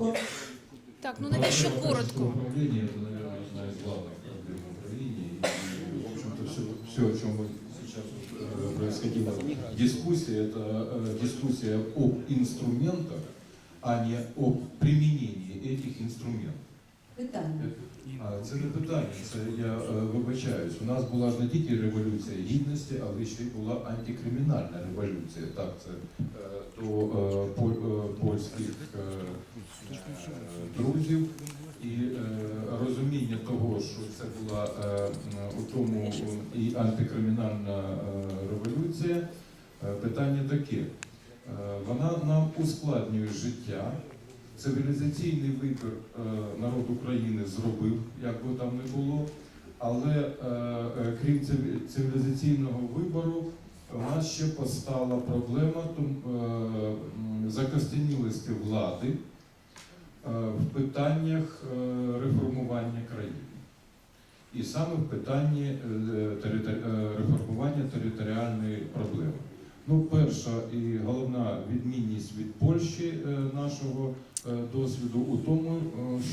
коротко. Так, ну навіщо коротко? Управление это, наверное, одна из главных проблем управления. И, в общем-то, все, все, о чем мы сейчас э, происходила дискуссия, это э, дискуссия об инструментах, а не об применении этих инструментов. Питання. А, Це не питання, це я е, вибачаюсь. У нас була ж не тільки революція гідності, але ще й була антикримінальна революція. Так, це е, до е, е, польських друзів. І розуміння того, що це була у тому і антикримінальна революція, питання таке. Вона нам ускладнює життя. Цивілізаційний вибір народ України зробив, як би там не було. Але е, е, крім цивілізаційного вибору, у нас ще постала проблема е, закостенілості влади в питаннях реформування країни. І саме в питанні реформування територіальної проблеми. Ну, перша і головна відмінність від Польщі нашого досвіду у тому,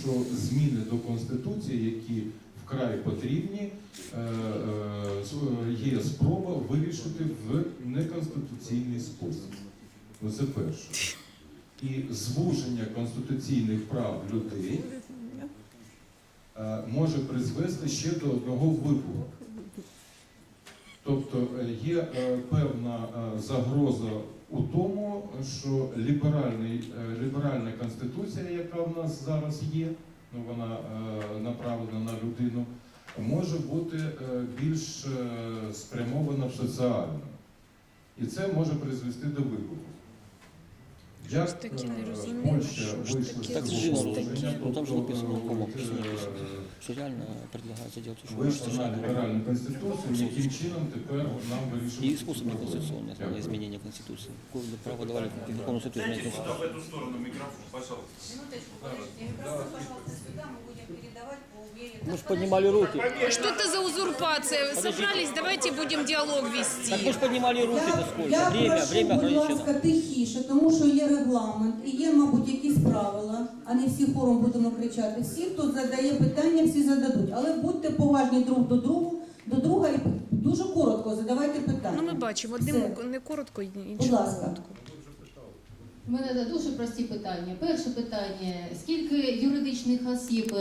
що зміни до Конституції, які вкрай потрібні, е, е, є спроба вирішити в неконституційний спосіб. Ну, це перше. І звуження конституційних прав людей е, може призвести ще до одного вибору. Тобто є певна загроза у тому, що ліберальний, ліберальна конституція, яка в нас зараз є, ну вона е, направлена на людину, може бути е, більш е, спрямована в соціальну. І це може призвести до вибору. Як Польща вийшла з цього же положення, Вийшла на ліберальну конституцію, яким чином тепер нам вирішувати. И цю способ проблему. неконституционное Дякую. изменения Конституции. Какое право давали Верховному суду изменять Дайте в эту сторону микрофон, пожалуйста. Минуточку, подождите. Микрофон, пожалуйста, сюда. Мы будем передавать по мере... Мы же поднимали руки. Что это за узурпация? Собрались, давайте будем диалог Так мы вести. же поднимали руки Я, насколько. я Время, прошу, время будь ограничено. ласка, тихіше, тому що є регламент і є, мабуть, якісь правила, а не всі хором будемо кричати. Всі, хто задає питання, всі зададуть. Але будьте поважні друг до другу, до друга і дуже коротко задавайте питання. Ну ми бачимо, одним Все. не коротко, іншим Будь ласка. коротко. У мене дуже прості питання. Перше питання: скільки юридичних осіб